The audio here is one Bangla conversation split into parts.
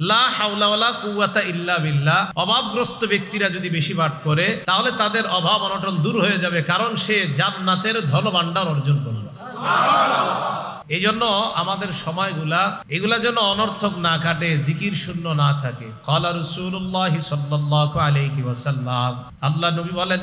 লা কুয়াতা ইল্লা বিল্লাহ। অভাবগ্রস্ত ব্যক্তিরা যদি বেশি পাঠ করে, তাহলে তাদের অভাব অনটন দূর হয়ে যাবে, কারণ সে জান্নাতের ধনভাণ্ডার অর্জন করবে এই জন্য আমাদের সময়গুলা, এগুলা যেন অনর্থক না কাটে, জিকির শূন্য না থাকে। আল্লাহ নবী বলেন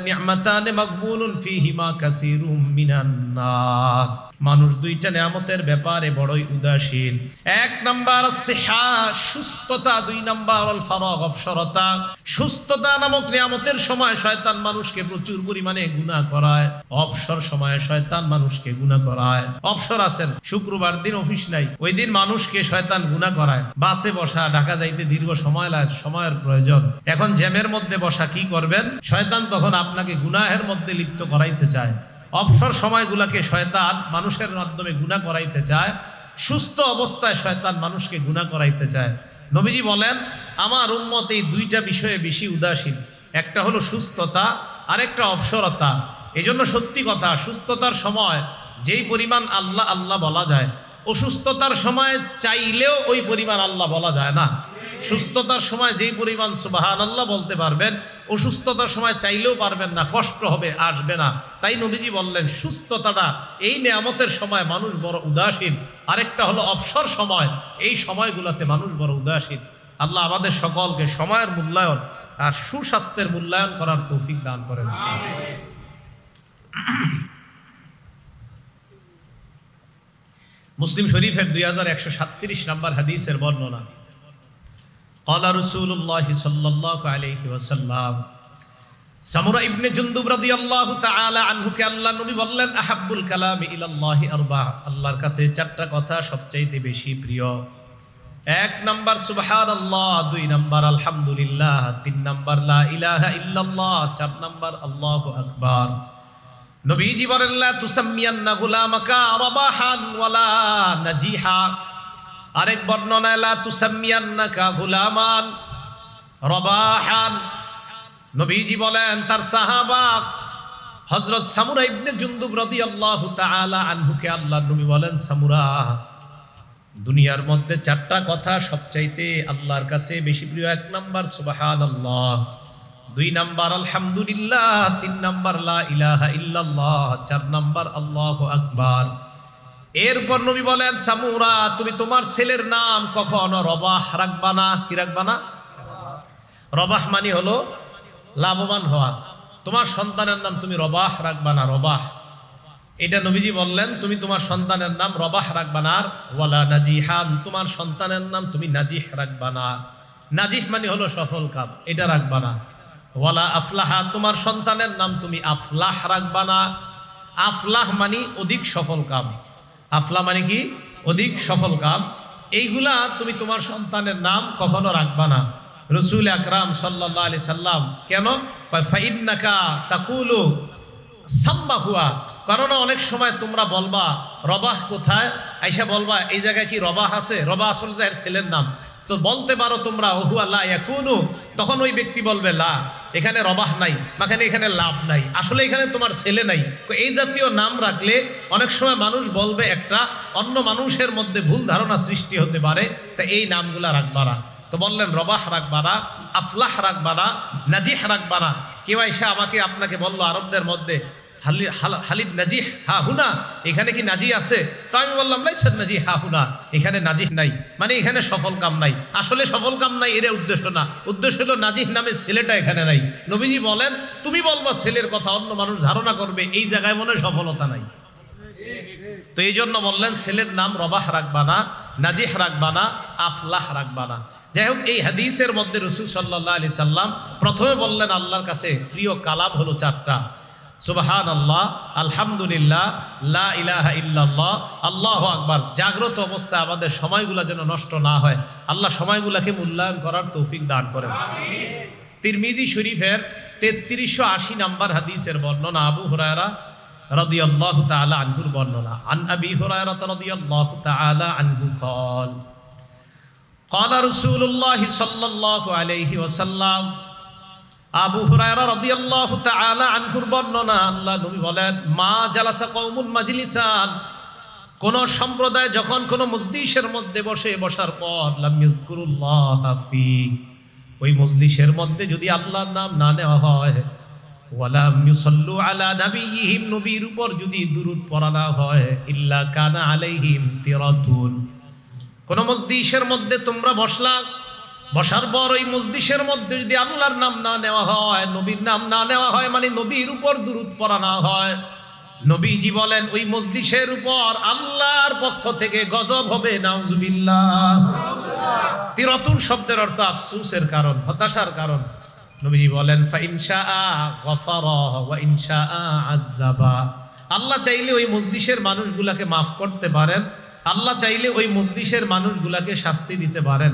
মানুষ দুইটা নিয়ামতের ব্যাপারে বড়ই উদাসীন। এক নাম্বার সিহা, সুস্থতা। দুই নাম্বার আল অবসরতা। সুস্থতা নামক নিয়ামতের সময় শয়তান মানুষকে প্রচুর পরিমাণে গুনাহ করায়। অবসর সময়ে শয়তান মানুষকে গুনাহ করায়। অবসর আছেন শুক্রবার দিন অফিস নাই। ওই দিন মানুষকে শয়তান গুনাহ করায়। বাসে বসা, ঢাকা যাইতে দীর্ঘ সময় লাগে সময়ের প্রয়োজন। এখন জ্যামের মধ্যে বসা কি করবেন? শয়তান তখন আপনাকে গুনাহের মধ্যে লিপ্ত করাইতে চায়। অবসর সময়গুলাকে শয়তান মানুষের মাধ্যমে গুনাহ করাইতে চায়। সুস্থ অবস্থায় শয়তান মানুষকে গুনাহ করাইতে চায়। নবীজি বলেন, আমার উম্মত এই দুইটা বিষয়ে বেশি উদাসীন। একটা হলো সুস্থতা, আরেকটা অবসরতা। এই জন্য সত্যি কথা, সুস্থতার সময় যেই পরিমাণ আল্লাহ আল্লাহ বলা যায়, অসুস্থতার সময় চাইলেও ওই পরিমাণ আল্লাহ বলা যায় না। সুস্থতার সময় যেই পরিমাণ সুবাহান আল্লাহ বলতে পারবেন, অসুস্থতার সময় চাইলেও পারবেন না, কষ্ট হবে, আসবে না। তাই নবীজি বললেন, সুস্থতাটা এই নিয়ামতের সময় মানুষ বড় উদাসীন। আরেকটা হলো অবসর সময়, এই সময়গুলোতে মানুষ বড় উদাসীন। আল্লাহ আমাদের সকলকে সময়ের মূল্যায়ন আর সুস্বাস্থ্যের মূল্যায়ন করার তৌফিক দান করেন। মুসলিম শরীফের দুই হাজার একশো সাতত্রিশ নাম্বার হাদিসের বর্ণনা। কলা রসুল্লাহ সাল্লাহ আলহি ওসাল্লাম সামুরা ইবনে জুন্দুব রাদিয়াল্লাহু তাআলা আনহুকে আল্লাহ নবী বললেন, আহাব্বুল কালাম ইলাল্লাহি আরবা। আল্লাহর কাছে চারটা কথা সবচাইতে বেশি প্রিয়। এক নাম্বার, সুবহানাল্লাহ। দুই নাম্বার, আলহামদুলিল্লাহ। তিন নাম্বার, লা ইলাহা ইল্লাল্লাহ। চার নাম্বার, আল্লাহু আকবার। নবীজি বলেন, লা তুসাম্মিয়ান্না গুলামাকা রাবাহান ওয়ালা নাজিহা। আরেক বর্ণনায়, লা তুসাম্মিয়ান্নাকা গুলামান রবাহান। নবীজি বলেন, তার সাহাবা হযরত সামুরা ইবনে জুনদুব রাদিয়াল্লাহু তাআলা আনহুকে আল্লাহ নবী বলেন, সামুরা, দুনিয়ার মধ্যে চারটা কথা সবচাইতে আল্লাহর কাছে বেশি প্রিয় এক নাম্বার, সুবহানাল্লাহ। দুই নাম্বার, আলহামদুলিল্লাহ। তিন নাম্বার, লা ইলাহা ইল্লাল্লাহ। চার নাম্বার, আল্লাহু আকবার। এরপর নবী বলেন, সামুরা, তুমি তোমার ছেলের নাম কখনো রবাহ রাখবা না? কি রাখবা না? রবাহ মানে হলো লাভবান হওয়া। তোমার সন্তানের নাম তুমি রবাহ রাখবা না, রবাহ। এটা নবীজি বললেন, তুমি তোমার সন্তানের নাম রবাহ রাখবা না ওয়ালা নাজিহান। তোমার সন্তানের নাম তুমি নাজিহ রাখবা না। নাজিহ মানে হলো সফল কাম, এটা রাখবা না। ওয়ালা আফলাহা, তোমার সন্তানের নাম তুমি আফলাহ রাখবা না। আফলাহ মানে অধিক সফল কাম। আফলাহ মানে কি? অধিক সফল কাম। এইগুলা তুমি তোমার সন্তানের নাম কখনো রাখবা না। রসুল আকরাম সাল্লাহ আলি সাল্লাম কেন? ফাইন্নাকা তাকুলু সাম্বা হুয়া। কারণ অনেক সময় তোমরা বলবা, রবাহ কোথায়? আইসা বলবা, এই জায়গায় কি রবাহ আছে? রবাহ আসলে তার ছেলের নাম। তো বলতে পারো তোমরা, ওহু আল্লাহ ইয়াকুনু? তখন ওই ব্যক্তি বলবে, লা, এখানে রবাহ নাই, মাখানে এখানে লাভ নাই, আসলে এখানে তোমার ছেলে নাই। এই জাতীয় নাম রাখলে অনেক সময় মানুষ বলবে একটা অন্য মানুষের মধ্যে ভুল ধারণা সৃষ্টি হতে পারে, তা এই নামগুলা রাখবা না। তো বললেন, রবাহ রাখবা না, আফলাহ রাখবা না, নাজিহ রাখবা না। কেউ এসে আমাকে, আপনাকে বলল আরবদের মধ্যে এখানে কি নাজি আছে? তো আমি বললাম লাইসার নাজি হা হুনা, এখানে নাজিহ নাই। মানে এখানে সফল কাম নাই। আসলে সফল কাম নাই এর উদ্দেশ্য না। উদ্দেশ্য হলো নাজিহ নামে ছেলেটা এখানে নাই। নবীজি বলেন, তুমি বলবা ছেলের কথা, অন্য মানুষ ধারণা করবে, এই জায়গায় মনে সফলতা নাই। তো এই জন্য বললেন, ছেলের নাম রবাহ রাখবা না, নাজিহ রাখবা না, আফলাহ রাখবা না। যাই হোক, এই হাদিসের মধ্যে রসুল সাল্লাহ আলি সাল্লাম প্রথমে বললেন, আল্লাহর কাছে প্রিয় কালাম হলো চারটা। সুবাহান আল্লাহ আলহামদুলিল্লাহ লা ইলাহা ইল্লাল্লাহ আল্লাহ আকবার জাগ্রত অবস্থায় আমাদের সময়গুলো যেন নষ্ট না হয় আল্লাহ সময়গুলোকে মূল্যায়ন করার তৌফিক দান করেন তিরমিজি শরীফের তেত্রিশশো আশি নাম্বার হাদিসের বর্ণনা আবু হুরায়রা রাদিয়াল্লাহু তাআলা আনহুর বর্ণনা আন আবি হুরায়রা রাদিয়াল্লাহু তাআলা আনহু قال قال رسول الله صلى الله عليه وسلم আবু হুরায়রা রাদিয়াল্লাহু তাআলা আনহুর বর্ণনা, আল্লাহ নবী বলেন, মা জালাসা কওমুন মাজলিসান। কোন সম্প্রদায় যখন কোন মজলিসের মধ্যে বসে, বসার পর, লাম ইয়াজকুরুল্লাহ ফি। ওই মজলিসের মধ্যে যদি আল্লাহর নাম না নেওয়া হয়, ওয়ালাম ইউসাল্লু আলা নাবিয়িহিম, নবীর উপর যদি দুরূদ পড়া না হয়, ইল্লা কানা আলাইহিম তিরাতুন। কোন মজলিসের মধ্যে তোমরা বসলা বসার পর ওই মজলিসের মধ্যে যদি আল্লাহর নাম না নেওয়া হয়, নবীর নাম না নেওয়া হয় মানে নবীর উপর দুরূদ পড়া না হয়, নবীজি বলেন, ওই মজলিসের উপর আল্লাহর পক্ষ থেকে গজব হবে, নাউজুবিল্লাহ। তিরতুন শব্দের অর্থ আফসুসের কারণ, হতাশার কারণ। নবীজি বলেন আল্লাহ চাইলে ওই মজলিসের মানুষগুলাকে মাফ করতে পারেন, আল্লাহ চাইলে ওই মজলিসের মানুষগুলাকে শাস্তি দিতে পারেন।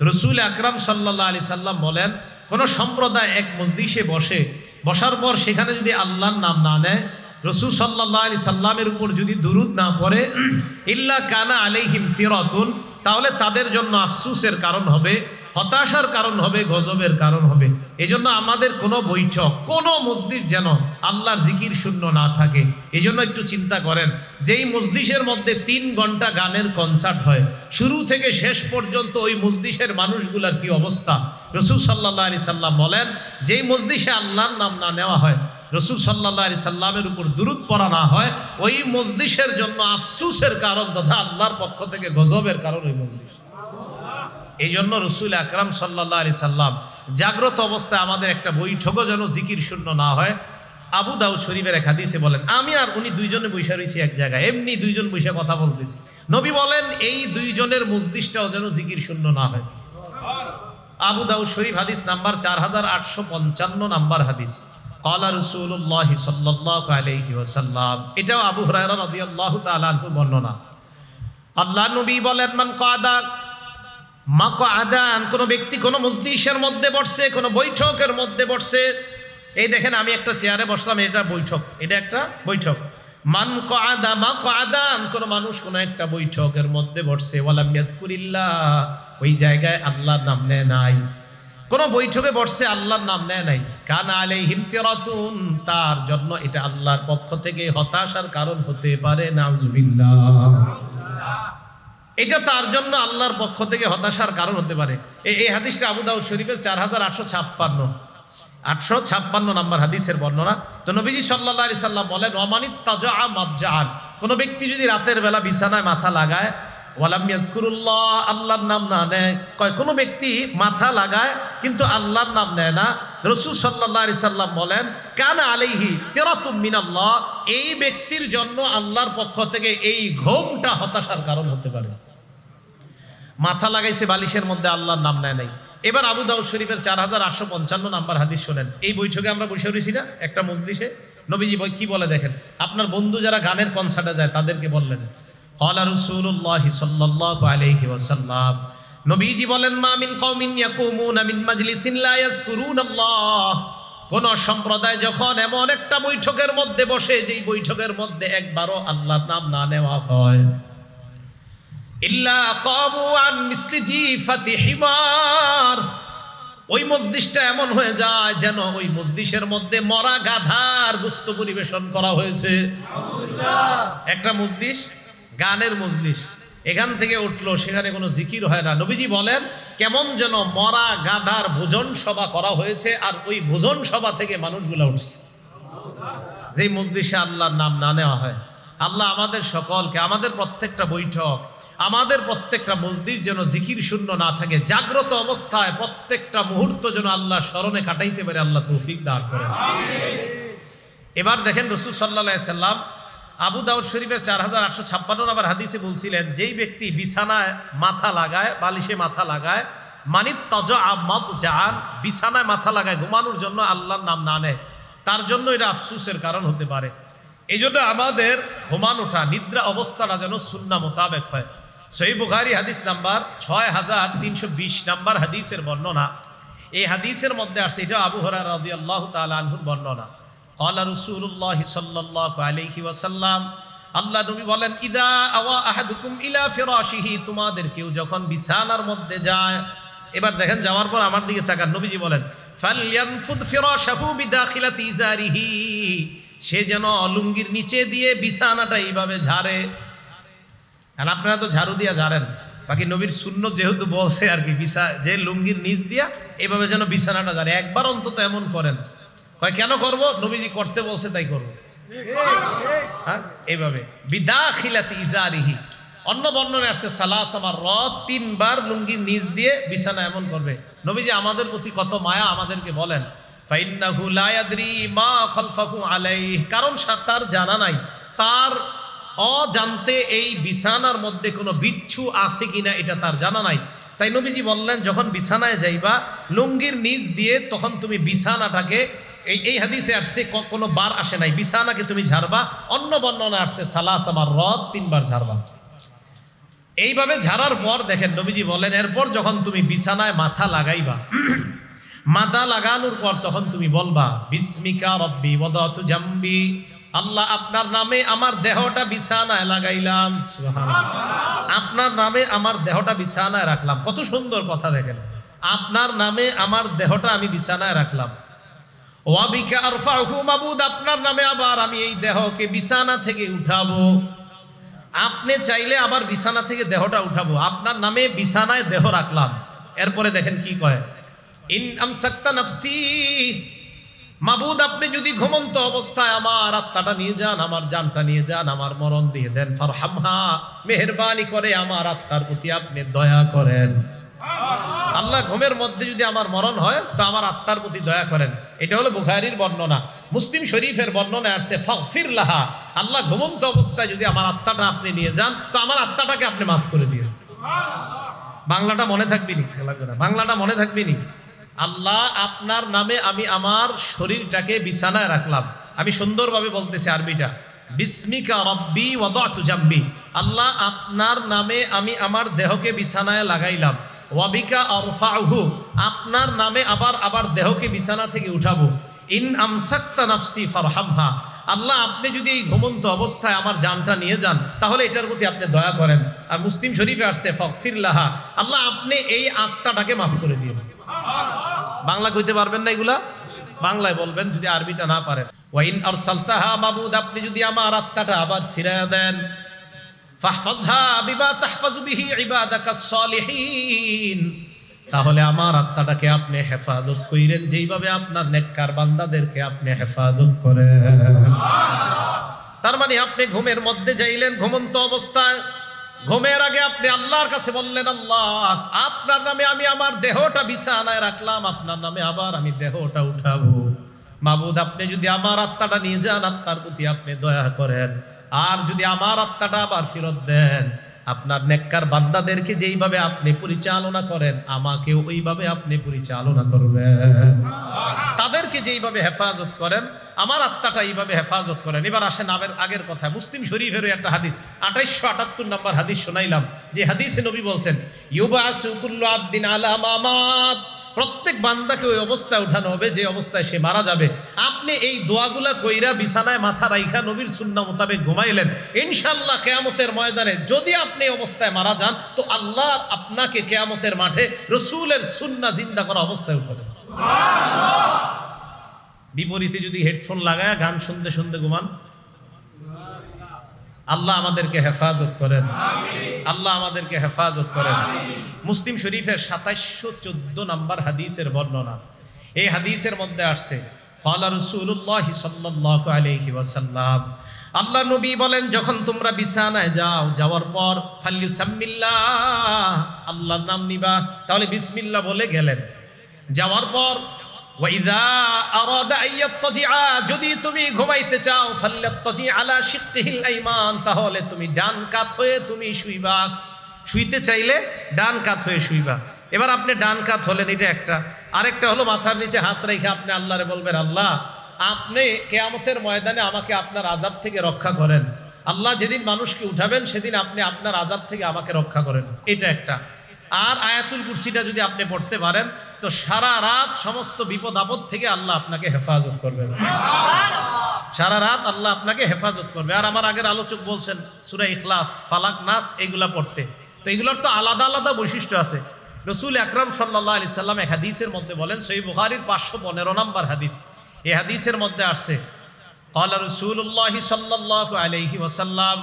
রসুল আকরাম সাল্লাহ আলি সাল্লাম বলেন, কোনো সম্প্রদায় এক মজলিসে বসে, বসার পর সেখানে যদি আল্লাহর নাম না নেয়, রসুল সাল্লাহ আলি সাল্লামের উপর যদি দুরুদ না পড়ে, ইল্লা কানা আলাইহিম তিরতুন, তাহলে তাদের জন্য আফসুসের কারণ হবে হতাশার কারণ হবে, গজবের কারণ হবে। এজন্য আমাদের কোনো বৈঠক, কোনো মসজিদ যেন আল্লাহর জিকির শূন্য না থাকে। এজন্য একটু চিন্তা করেন, যেই মসজিদের মধ্যে তিন ঘণ্টা গানের কনসার্ট হয়, শুরু থেকে শেষ পর্যন্ত ওই মসজিদের মানুষগুলার কি অবস্থা? রসুল সাল্লাহ আলি সাল্লাম বলেন, যেই মসজিদে আল্লাহর নাম না নেওয়া হয়, রসুল সাল্লাহ আলি সাল্লামের উপর দূরত পড়া না হয়, ওই মজলিসের জন্য আফসুসের কারণ তথা আল্লাহর পক্ষ থেকে গজবের কারণ ওই মজলিস। এই জন্য রসুল আকরাম সাল্লাহ আলি সাল্লাম জাগ্রত অবস্থায় আমাদের একটা বৈঠকও যেন জিকির শূন্য না হয়। আবু দাউদ শরীফের এক হাদিসে বলেন, আমি আর উনি দুইজনে বৈশা রয়েছি এক জায়গায়, এমনি দুইজন বৈশা কথা বলতেছি। নবী বলেন, এই দুইজনের মজলিসটাও যেন জিকির শূন্য না হয়। আবু দাউদ শরীফ হাদিস নাম্বার চার হাজার আটশো পঞ্চান্ন নাম্বার হাদিস। কলা রসুল্লাহ সাল্লাহ এটাও আবু হরাইরা বর্ণনা। আল্লাহ নবী বলেন, মান কাদা মা আদান, কোনো ব্যক্তি কোনো মজলিসের মধ্যে বসছে, কোনো বৈঠকের মধ্যে বসছে। এই দেখেন আমি একটা চেয়ারে বসলাম, এটা বৈঠক, এটা একটা বৈঠক। মান কাদা মা আদান, কোনো মানুষ কোনো একটা বৈঠকের মধ্যে বসছে। ওয়ালাম ইয়াদকুরিল্লাহ, ওই জায়গায় আল্লাহর নাম নেয় নাই। কোনো বৈঠকে বসছে আল্লাহর নাম নেয় নাই। কান আলাই হিমতেরাতুন তার জন্য এটা আল্লাহর পক্ষ থেকে হতাশার কারণ হতে পারে, নাউজুবিল্লাহ। এটা তার জন্য আল্লাহর পক্ষ থেকে হতাশার কারণ হতে পারে। এই হাদিসটা আবু দাউদ শরীফের চার হাজার আটশো ছাপ্পান্ন। আটশো ছাপ্পান্ন নাম্বার হাদিসের বর্ণনা। তো নবীজি সাল্লাহ আলি সাল্লাম বলেন অমানিত তাজা মাজ্জান কোনো ব্যক্তি যদি রাতের বেলা বিছানায় মাথা লাগায়, ওয়ালাম ইয়াজকুরুল্লাহ আল্লাহর নাম না নেয়। কয় কোনো ব্যক্তি মাথা লাগায়, কিন্তু আল্লাহর নাম নেয় না। রসুল সাল্লাহ আলি সাল্লাম বলেন, কান আলাইহি তেরাতুম মিনাল্লাহ। এই ব্যক্তির জন্য আল্লাহর পক্ষ থেকে এই ঘোমটা হতাশার কারণ হতে পারে। মাথা লাগাইছে বালিশের মধ্যে আল্লাহর নাম নেয় নাই। এবার আবু দাউদ শরীফের চার হাজার আটশো পঞ্চান্ন নাম্বার হাদিস শোনেন। এই বৈঠকে আমরা বসে রয়েছি না? একটা মজলিসে। নবীজি বই কি বলে দেখেন? আপনার বন্ধু যারা গানের কনসার্টে যায়, তাদেরকে বললেন কলা রসুল্লাহ সাল্লাহ আলহি ওসাল্লাম নবীজি বলেন, মা মিন কওমিন ইয়াকুমুনা মিন মাজলিসিন লা ইয়াজকুরুনাল্লাহ কোন সম্প্রদায় যখন এমন একটা বৈঠকের মধ্যে বসে, যেই বৈঠকের মধ্যে একবারও আল্লাহর নাম না নেওয়া হয়। ইল্লা কামু আন মিসলি জিফাতি হিমার। ওই মসজিদটা এমন হয়ে যায় যেন ওই মসজিদের মধ্যে মরা গাধার গুস্ত পরিবেশন করা হয়েছে। একটা মসজিদ, গানের মজলিস এখান থেকে উঠল, সেখানে কোনো জিকির হয় না। নবীজি বলেন, কেমন যেন মরা গাধার ভোজন সভা করা হয়েছে আর ওই ভোজন সভা থেকে মানুষগুলো উঠছে। যেই মজলিসে আল্লাহর নাম না নেওয়া হয়। আল্লাহ আমাদের সকলকে, আমাদের প্রত্যেকটা বৈঠক আমাদের প্রত্যেকটা মসজিদ যেন জিকির শূন্য না থাকে জাগ্রত অবস্থায় প্রত্যেকটা মুহূর্ত যেন আল্লাহ স্মরণে কাটাইতে পারে আল্লাহ তৌফিক দান করে এবার দেখেন রসুল সাল্লাহ সাল্লাম আবু দাউদ শরীফের চার হাজার আটশো ছাপ্পান্ন নাম্বার হাদিসে বলছিলেন যেই ব্যক্তি বিছানায় মাথা লাগায় বালিশে মাথা লাগায় মানিত তজ আহমদ জাহান বিছানায় মাথা লাগায় ঘুমানোর জন্য আল্লাহর নাম না নেয় তার জন্য এটা আফসুসের কারণ হতে পারে। এই জন্য আমাদের ঘুমানোটা নিদ্রা অবস্থাটা যেন সুন্না মোতাবেক হয়। সই বুখারি হাদিস নাম্বার ছয় হাজার তিনশো বিশ নাম্বার হাদিসের বর্ণনা। এই হাদিসের মধ্যে আসছে, এটা আবু হরা রদি আল্লাহ তালহুর বর্ণনা। কলা রসুল্লাহ সাল্লাহ আলহি ওয়াসাল্লাম, আল্লাহ নবী বলেন, ইদা আওয়া আহাদুকুম ইলা ফিরাশিহি তোমাদের কেউ যখন বিছানার মধ্যে যায়, এবার দেখেন যাওয়ার পর আমার দিকে তাকান, নবীজি বলেন ফালয়ানফুদ ফিরাশাহু বিদাখিলাতি ইজারিহি সে যেন লুঙ্গির নিচে দিয়ে বিছানাটা এইভাবে ঝাড়ে। আর আপনারা তো ঝাড়ু দিয়া জানেন বাকি নবীর শূন্য যেহেতু বলছে আর কি, বিছা যে লুঙ্গির নিচ দিয়া এভাবে যেন বিছানাটা জানে একবার অন্তত এমন করেন। কয়, কেন করব? নবীজি করতে বলছে, তাই করব। হ্যাঁ এইভাবে বিদা খিলাতি ইজারিহি। অন্য বর্ণনে আসছে, সালাস আমার র তিনবার লুঙ্গির নিচ দিয়ে বিছানা এমন করবে। নবীজি আমাদের প্রতি কত মায়া আমাদেরকে বলেন। ফাইন্নাহু মা খালফাহু আলাইহি। কারণ তার জানা নাই। তার অজান্তে এই বিছানার মধ্যে কোনো বিচ্ছু আছে কিনা এটা তার জানা নাই। তাই নবীজি বললেন, যখন বিছানায় যাইবা, লুঙ্গির নিচ দিয়ে তখন তুমি বিছানাটাকে এই এই হাদিসে আসছে কোনো বার আসে নাই। বিছানাকে তুমি ঝাড়বা, অন্য বর্ণনা আসছে, সালাস আমার রদ তিনবার ঝাড়বা। এইভাবে ঝাড়ার পর দেখেন, নবীজি বলেন, এরপর যখন তুমি বিছানায় মাথা লাগাইবা, মাথা লাগানোর পর তখন তুমি বলবা, বিস্মিকা রব্বি বদতু জাম্বি। আল্লাহ আপনার নামে আমার দেহটা বিছানায় লাগাইলাম। আপনার নামে আমার দেহটা বিছানায় রাখলাম। কত সুন্দর কথা দেখেন। আপনার নামে আমার দেহটা আমি বিছানায় রাখলাম। ওয়াবিকা আরফাহু মাবুদ আপনার নামে আবার আমি এই দেহকে বিছানা থেকে উঠাবো। আপনি চাইলে আবার বিছানা থেকে দেহটা উঠাবো। আপনার নামে বিছানায় দেহ রাখলাম। এরপরে দেখেন কি কয়? ইন আমসাক্তা নাফসি মাবুদ, আপনি যদি ঘুমন্ত অবস্থায় আমার আত্মাটা নিয়ে যান, আমার জানটা নিয়ে যান, আমার মরণ দিয়ে দেন, ফারহামহা। মেহেরবানি করে আমার আত্মার প্রতি আপনি দয়া করেন। আল্লাহ ঘুমের মধ্যে যদি আমার মরণ হয়, তো আমার আত্মার প্রতি দয়া করেন। এটা হলো বুখারির বর্ণনা। মুসলিম শরীফের বর্ণনা আসছে, ফগফির লাহা। আল্লাহ ঘুমন্ত অবস্থায় যদি আমার আত্মাটা আপনি নিয়ে যান, তো আমার আত্মাটাকে আপনি মাফ করে দিয়ে বাংলাটা মনে থাকবি নি খেলা বাংলাটা মনে থাকবি নি আল্লাহ আপনার নামে আমি আমার শরীরটাকে বিছানায় রাখলাম। আমি সুন্দরভাবে বলতেছি আরবিটা। বিস্মিকা রব্বি ওয়াদাতুজাম্বি আল্লাহ আপনার নামে আমি আমার দেহকে বিছানায় লাগাইলাম। ওয়াবিকা অরফাহু আপনার নামে আবার আবার দেহকে বিছানা থেকে উঠাবো। ইন আমসাক্তা নাফসি ফারহামহা। আল্লাহ, আপনি যদি এই ঘুমন্ত অবস্থায় আমার জানটা নিয়ে যান, তাহলে এটার প্রতি আপনি দয়া করেন। আর মুসলিম শরীফে আসছে ফকফির লাহা আল্লাহ, আপনি এই আত্মাটাকে মাফ করে দিন বাংলা কইতে পারবেন না এগুলা? বাংলায় বলবেন যদি আরবিটা না পারেন। ওয়াইন আর সালতাহা মাবুদ, আপনি যদি আমার আত্মাটা আবার ফিরাইয়া দেন তাহলে আমার আত্মাটাকে আপনি হেফাজত কইরেন, যেইভাবে আপনার নেককার বান্দাদেরকে আপনি হেফাজত করেন। তার মানে আপনি ঘুমের মধ্যে যাইলেন, ঘুমন্ত অবস্থায় ঘুমের আগে আপনি আল্লাহর কাছে বললেন, আল্লাহ, আপনার নামে আমি আমার দেহটা বিছানায় রাখলাম, আপনার নামে আবার আমি দেহটা উঠাবো। মাবুদ, আপনি যদি আমার আত্মাটা নিয়ে যান, আত্মার প্রতি আপনি দয়া করেন। আর যদি আমার আত্মাটা আবার ফেরত দেন আপনার নেককার বান্দাদেরকে যেইভাবে আপনি পরিচালনা করেন, আমাকেও ওইভাবে আপনি পরিচালনা করবেন। তাদেরকে যেইভাবে হেফাজত করেন, আমার আত্মাটা এইভাবে হেফাজত করেন। এবার আসেন আবের আগের কথা, মুসলিম শরীফেরও একটা হাদিস, আঠাইশশো আটাত্তর নম্বর হাদিস শোনাইলাম, যে হাদিসে নবী বলছেন ইউবা সুকুল্লু আব্দিন আলা মামাত। প্রত্যেক বান্দাকে ওই অবস্থায় উঠানো হবে যে অবস্থায় সে মারা যাবে। আপনি এই দোয়াগুলা কইরা বিছানায় মাথা রাইখা নবীর সুন্না মোতাবেক ঘুমাইলেন। ইনশাল্লাহ কেয়ামতের ময়দানে যদি আপনি অবস্থায় মারা যান তো আল্লাহ আপনাকে কেয়ামতের মাঠে রসুলের সুন্না জিন্দা করা অবস্থায় উঠাবেন বিপরীতে যদি হেডফোন লাগায় গান শুনতে শুনতে ঘুমান আল্লাহ আমাদেরকে হেফাজত করেন। আল্লাহ আমাদেরকে হেফাজত করেন। মুসলিম শরীফের সাতাইশো চোদ্দ নম্বর হাদিসের বর্ণনা। এই হাদিসের মধ্যে আসছে আল্লাহ নবী বলেন যখন তোমরা বিছানায় যাও যাওয়ার পর ফাল্লি সাম্মিল্লা আল্লাহর নাম নিবা। তাহলে বিসমিল্লা বলে গেলেন। যাওয়ার পর যদি তুমি ঘুমাইতে চাও তাহলে তুমি ডান কাত হয়ে তুমি শুইবা। শুইতে চাইলে ডান কাত হয়ে শুইবা। এবার আপনি ডান কাত হলেন, এটা একটা। আরেকটা হলো মাথার নিচে হাত রেখে আপনি আল্লাহরে বলবেন, আল্লাহ, আপনি কেয়ামতের ময়দানে আমাকে আপনার আজাব থেকে রক্ষা করেন। আল্লাহ যেদিন মানুষকে উঠাবেন, সেদিন আপনি আপনার আজাব থেকে আমাকে রক্ষা করেন। এটা একটা। আর আয়াতুল কুরসিটা যদি আপনি পড়তে পারেন তো সারা রাত সমস্ত বিপদ আপদ থেকে আল্লাহ আপনাকে হেফাজত করবে সারা রাত আল্লাহ আপনাকে হেফাজত করবে আর আমার আগের আলোচক বলছেন সুরা ইখলাস ফালাক নাস এগুলা পড়তে তো এগুলোর তো আলাদা আলাদা বৈশিষ্ট্য আছে রসুল আকরাম সাল্লাহ আলি সাল্লাম এক হাদিসের মধ্যে বলেন সই বুখারির পাঁচশো পনেরো নম্বর হাদিস এই হাদিসের মধ্যে আসছে قال رسول الله صلى الله عليه وسلم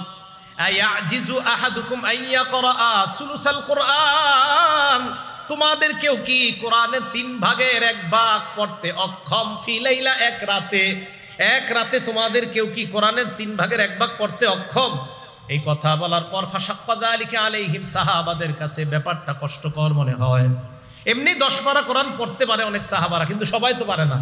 আয়াজিজু আহাদুকুম আইয়া করা সুলুসাল কোরআন তোমাদের কেউ কি কোরআনের তিন ভাগের এক ভাগ পড়তে অক্ষম? ফিলাইলা এক রাতে। এক রাতে তোমাদের কেউ কি কোরআনের তিন ভাগের এক ভাগ পড়তে অক্ষম? এই কথা বলার পর ফাসাক্কাদা আলীকে আলাইহিম সাহাবাদের কাছে ব্যাপারটা কষ্টকর মনে হয়। এমনি দশ পারা কোরআন পড়তে পারে অনেক সাহাবারা, কিন্তু সবাই তো পারে না।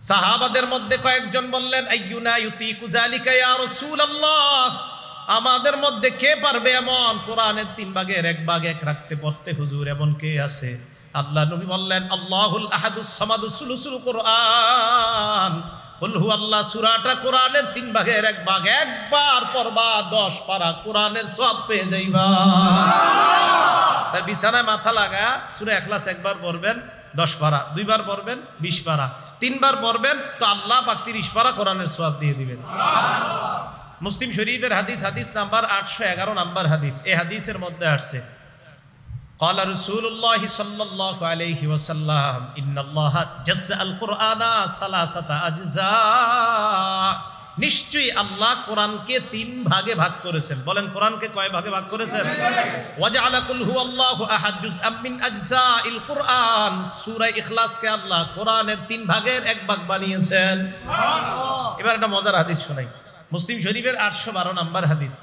সাহাবাদের মধ্যে কয়েকজন বললেন, আইয়ুনা ইউতিকু যালিকা ইয়া রাসূলুল্লাহ। আমাদের মধ্যে কে পারবে এমন? কোরআনের তিন ভাগের এক ভাগ এক রাখতে পড়তে হুজুর এমন কে আছে? আল্লাহ নবী বললেন, আল্লাহুল আহাদুস সামাদুস সুলুসুল কোরআন। কুল হু আল্লাহ সূরাটা কোরআনের তিন ভাগের এক ভাগ। একবার পড়বা 10 পারা কোরআনের সব পেয়ে যাইবা। তার বিছানায় মাথা লাগা সূরা ইখলাস একবার পড়বেন 10 পারা। দুইবার পড়বেন 20 পারা। তিনবার পড়বেন, তো আল্লাহ পাক 30 পারা কোরআনের সওয়াব দিয়ে দিবেন। মুসলিম শরীফের হাদিস হাদিস নাম্বার আটশো এগারো নাম্বার হাদিস এই হাদিসের মধ্যে আসছে قال رسول الله صلى الله عليه وسلم إن الله جزء القرآن ثلاثة أجزاء নিশ্চয়ই আল্লাহ কোরআনকে তিন ভাগে ভাগ করেছেন বলেন কোরআনকে কয় ভাগে ভাগ করেছেন ওয়াজআলা কুল হুয়াল্লাহু আহাদ জুজআম মিন আজজাইল কুরআন সূরা ইখলাসকে আল্লাহ কোরআনের তিন ভাগের এক ভাগ বানিয়েছেন এবার একটা মজার হাদিস শোনাই মুসলিম শরীফের আটশো বারো নম্বর হাদিস।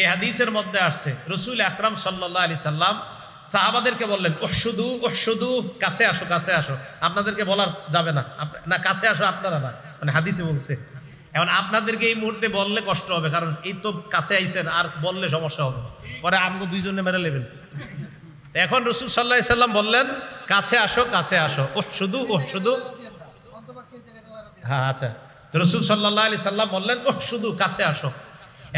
এই হাদিসের মধ্যে আসছে, রসুল আকরাম সাল্লাহ আলি সাল্লাম সাহাবাদেরকে বললেন ওহ শুধু কাছে আসো কাছে আসো। আপনাদেরকে বলার যাবে না। না, কাছে আসো আপনারা না। মানে হাদিসে বলছে। এখন আপনাদেরকে এই মুহূর্তে বললে কষ্ট হবে, কারণ এই তো কাছে আইছেন, আর বললে সমস্যা হবে পরে আমগো দুইজনে মেরে নেবেন। এখন রসুল সাল্লাহ সাল্লাম বললেন, কাছে আসো কাছে আসো। ওহ শুধু ওহ শুধু হ্যাঁ আচ্ছা। তো রসুল সাল্লাহ আলি সাল্লাম বললেন ও শুধু কাছে আসো।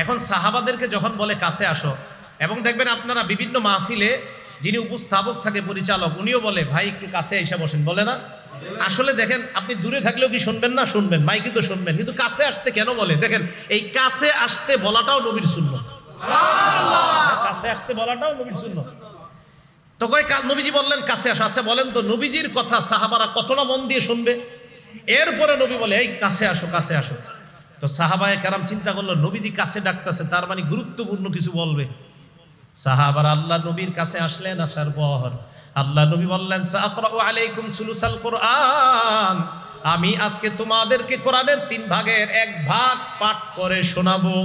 এখন সাহাবাদেরকে যখন বলে কাছে আসো এবং দেখবেন আপনারা বিভিন্ন মাহফিলে যিনি উপস্থাপক থাকে পরিচালক উনিও বলে ভাই একটু কাছে এসে বসেন। বলে না? আসলে দেখেন আপনি দূরে থাকলেও কি শুনবেন না? শুনবেন। মাইকে কিন্তু শুনবেন। কিন্তু কাছে আসতে কেন বলে? দেখেন এই কাছে আসতে বলাটাও নবীর শূন্য কাছে আসতে বলাটাও নবীর শূন্য তো কয় নবীজি বললেন কাছে আসো। আচ্ছা বলেন তো নবীজির কথা সাহাবারা কতটা মন দিয়ে শুনবে? এরপরে নবী বলে, এই, কাছে আসো কাছে আসো। তো সাহাবায়ে কারাম চিন্তা করল, নবীজি কাছে ডাকতেছে, তার মানে গুরুত্বপূর্ণ কিছু বলবে। সাহাবার আল্লাহ নবীর কাছে আসলেন, আসার পর আল্লাহ নবী বললেন আলাইকুম সুলুসাল কোরআন। আমি আজকে তোমাদেরকে কোরআনের তিন ভাগের এক ভাগ পাঠ করে শোনাবো।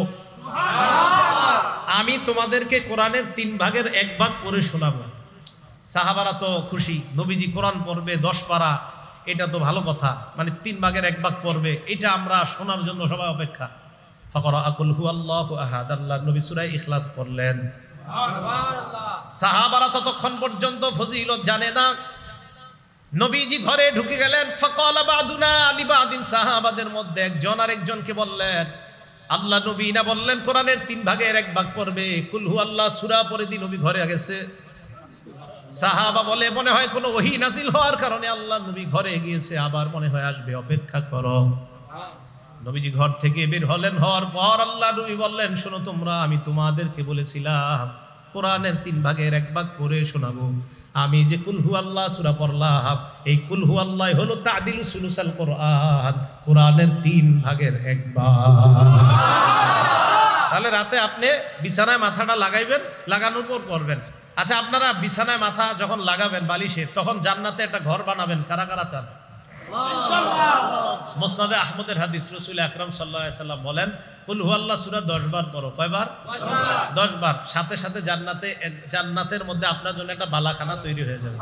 আমি তোমাদেরকে কোরআনের তিন ভাগের এক ভাগ পড়ে শোনাবো। সাহাবারা তো খুশি, নবীজি কোরআন পড়বে দশ পারা এটা তো ভালো কথা। মানে তিন ভাগের এক ভাগ পড়বে। এটা আমরা শোনার জন্য সবাই অপেক্ষা। ফকর আকুল হু আল্লাহ আহাদ আল্লাহ নবী সুরাই ইখলাস করলেন সাহাবারা ততক্ষণ পর্যন্ত ফজিলত জানে না। নবীজি ঘরে ঢুকে গেলেন। ফকল বাদুনা লিবাদিন সাহাবাদের মধ্যে একজন আর একজনকে বললেন আল্লাহ নবী না বললেন কোরআনের তিন ভাগের এক ভাগ পড়বে? কুলহু আল্লাহ সুরা পরে দিন নবী ঘরে গেছে। সাহাবা বলে, মনে হয় কোনো ওহি নাজিল হওয়ার কারণে আল্লাহ নবী ঘরে গিয়েছে, আবার মনে হয় আসবে, অপেক্ষা করো। নবীজি ঘর থেকে বের হলেন, হওয়ার পর আল্লাহ নবী বললেন, শোনো তোমরা, আমি তোমাদেরকে বলেছিলাম, কোরআনের তিন ভাগের এক ভাগ পড়ে শোনাবো। আমি যে কুলহু আল্লাহ, সুরা পড়লাম, এই কুলহু আল্লাহ হলো তাদিল সুলুসাল কোরআন, কোরআনের তিন ভাগের এক ভাগ। তাহলে রাতে আপনি বিছানায় মাথাটা লাগাইবেন, লাগানোর পর করবেন আচ্ছা আপনারা বিছানায় মাথা যখন লাগাবেন বালিশে তখন জান্নাতে একটা ঘর বানাবেন কারা কারা চান? মোসনাদে আহমদের হাদিস রসুল আকরাম সাল্লাম বলেন আল্লাহ সুরা দশ বার পড়ো। কয়বার? দশ বার। সাথে সাথে জান্নাতে জান্নাতের মধ্যে আপনার জন্য একটা বালাখানা তৈরি হয়ে যাবে।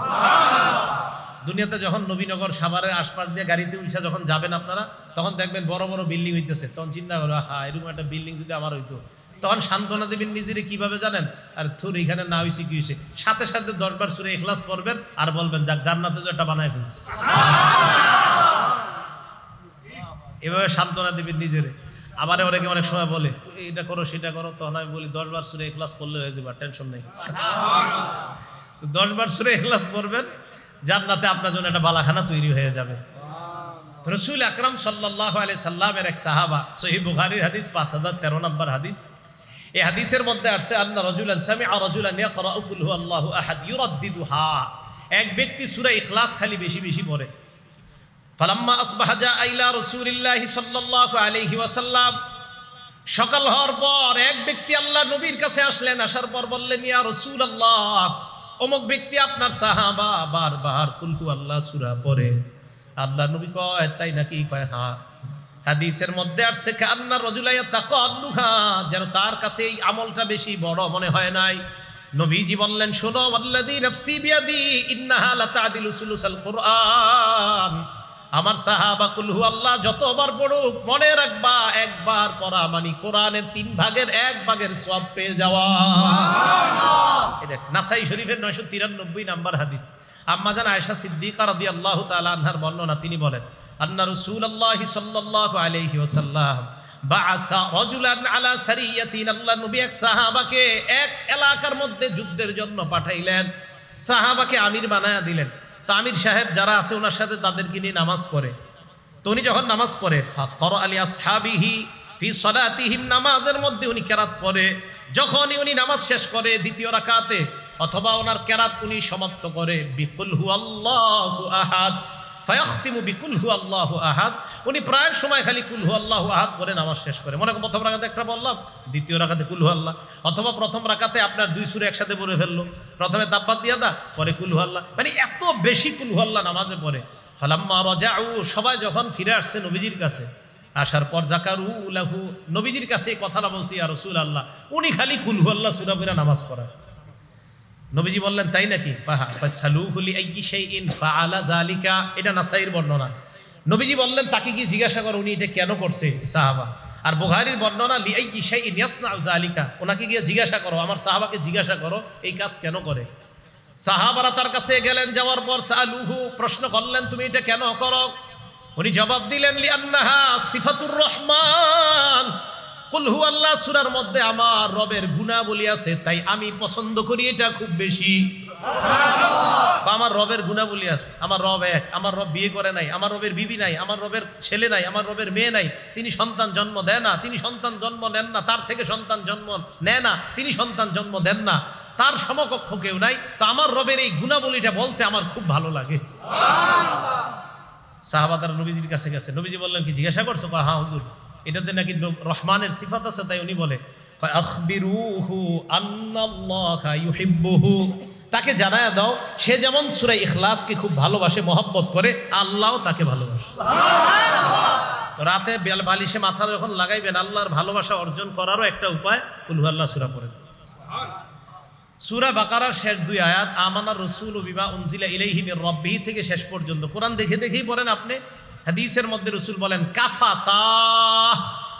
দুনিয়াতে যখন নবীনগর সাভারের আশপাশ দিয়ে গাড়িতে উঠে যখন যাবেন আপনারা তখন দেখবেন বড় বড় বিল্ডিং হইতেছে। তখন চিন্তা করো হা এরকম একটা বিল্ডিং যদি আমার হইতো। তখন সান্ত্বনা দেবেন নিজেরে কীভাবে জানেন? আর থুর, এখানে না হয়েছে কি হয়েছে সাথে সাথে দশবার সুরে এখলাস করবেন আর বলবেন, যাক, জান্নাতে তো বানায় ফেলছে। এভাবে সান্ত্বনা দেবেন নিজেরে। আবার অনেকে অনেক সময় বলে, এটা করো, সেটা করো। তখন আমি বলি, দশবার সুরে এখলাস করলে হয়ে যাবে টেনশন নেই। তো দশবার সুরে এখলাস করবেন জান্নাতে আপনার জন্য একটা বালাখানা তৈরি হয়ে যাবে। রসুল আকরাম সাল্লাহ আলি সাল্লামের এক সাহাবা সহি বুখারির হাদিস, পাঁচ হাজার তেরো নম্বর হাদিস। এই হাদিসের মধ্যে আসছে আল্লাহ রজুলান সামি আর রজুলান আল্লাহু আহাদ, ইউরাদ্দিদুহা। এক ব্যক্তি সূরা ইখলাস খালি বেশি বেশি পড়ে। ফালাম্মা আসবাহা জা আইলা রাসূলিল্লাহি সাল্লাল্লাহু আলাইহি ওয়াসাল্লাম। সকাল হওয়ার পর এক ব্যক্তি আল্লাহ নবীর কাছে আসলেন, আসার পর বললেন, ইয়া রসুল আল্লাহ অমুক ব্যক্তি আপনার সাহাবা বারবার কুলহু আল্লাহ সুরা পড়ে। আল্লাহ নবী কয়, তাই নাকি? কয় হ্যাঁ। হাদিসের মধ্যে আসছে কান্না রজুলাইয়া তাকাল্লুহা যেন তার কাছে এই আমলটা বেশি বড় মনে হয় নাই। নবীজি বললেন শোনো আল্লাযী নাফসি বিয়াদি ইন্নাহা লাতাদিলু সুলুসাল কুরআন। আমার সাহাবা কুলহু আল্লাহ যতবার পড়ুক মনে রাখবা একবার পড়া মানে কোরআনের তিন ভাগের এক ভাগের সব পেয়ে যাওয়া। এটা নাসাই শরীফের নয়শো তিরানব্বই নাম্বার হাদিস। আম্মা জান আয়েশা সিদ্দিকা রাদি আল্লাহ তালা আনহার বর্ণনা তিনি বলেন আন্না আলা সারিয়াতিন নবী এক সাহাবাকে এক এলাকার মধ্যে যুদ্ধের জন্য পাঠাইলেন। সাহাবাকে আমির বানায়া দিলেন। তো আমির সাহেব যারা আছে ওনার সাথে তাদেরকে নিয়ে নামাজ পড়ে। তো উনি যখন নামাজ পড়ে ফাকর আলী আসহাবিহি ফি নামাজের মধ্যে উনি কেরাত পড়ে। যখনই উনি নামাজ শেষ করে দ্বিতীয় রাকাতে, অথবা ওনার কেরাত উনি সমাপ্ত করে, বিকুল হু আল্লাহু আহাদ। ফায়াখতিমু বিকুল হু আল্লাহু আহাদ। উনি প্রায় সময় খালি কুল হু আল্লাহু আহাদ পরে নামাজ শেষ করে। মনে প্রথম রাকাতে একটা বললাম, দ্বিতীয় রাকাতে কুল হু আল্লাহ। অথবা প্রথম রাকাতে আপনার দুই সুরে একসাথে পড়ে ফেলল। প্রথমে তাব্বাত দিয়া দা, পরে কুল হু আল্লাহ। মানে এত বেশি কুল হু আল্লাহ নামাজে পড়ে। ফালাম্মা রাজাউ, সবাই যখন ফিরে আসছে নবীজির কাছে, আসার পর জাকারু লাহু, নবীজির কাছে এই কথাটা বলছি আর রসুল আল্লাহ উনি খালি কুলহু আল্লাহ সুরা নামাজ পড়া নবীজি বললেন, তাই নাকি? জালিকা এটা নাসাইর বর্ণনা। নবীজি বললেন, তাকে কি জিজ্ঞাসা করো, উনি এটা কেন করছে, সাহাবা? আর বুখারীর বর্ণনা লি আইয়ি শাইইন ইয়াসনাউ জালিকা ওনাকে গিয়ে জিজ্ঞাসা করো, আমার সাহাবাকে জিজ্ঞাসা করো, এই কাজ কেন করে? সাহাবারা তার কাছে গেলেন, যাওয়ার পর সালুহু প্রশ্ন করলেন, তুমি এটা কেন করো? উনি জবাব দিলেন, লিআন্নাহা সিফাতুর রহমান। কুল হু আল্লাহ সূরার মধ্যে আমার রবের গুণাবলী আছে তাই আমি পছন্দ করি এটা খুব বেশি। তো আমার রবের গুণাবলী আছে আমার রব এক আমার রব বিয়ে করে নাই আমার রবের বিবি নাই আমার রবের ছেলে নাই আমার রবের মেয়ে নাই তিনি সন্তান জন্ম দেয় না তিনি সন্তান জন্ম নেন না তার থেকে সন্তান জন্ম নেয় না তিনি সন্তান জন্ম দেন না তার সমকক্ষ কেউ নাই তো আমার রবের এই গুণাবলীটা বলতে আমার খুব ভালো লাগে। সাহাবাদার নবীজির কাছে গেছে নবীজি বললেন কি জিজ্ঞাসা করছ? হ্যাঁ হুজুর। এটাতে নাকি রহমানের সিফাত আছে তাই উনি বলে তাকে জানায় দাও সে যেমন সূরা ইখলাসকে খুব ভালোবাসে মহব্বত করে আল্লাহও তাকে ভালোবাসে। তো রাতে বেল বালিশে মাথা যখন লাগাইবেন আল্লাহর ভালোবাসা অর্জন করারও একটা উপায় কুলহু আল্লাহ সূরা পড়েন। সুরা বাকারার শেষ দুই আয়াত আমানা রসুল বিমা উনজিলা ইলাইহি মির রব্বিহি থেকে শেষ পর্যন্ত। কোরআন দেখে দেখেই পড়েন আপনি হাদিসের মধ্যে রসুল বলেন কাফাতা।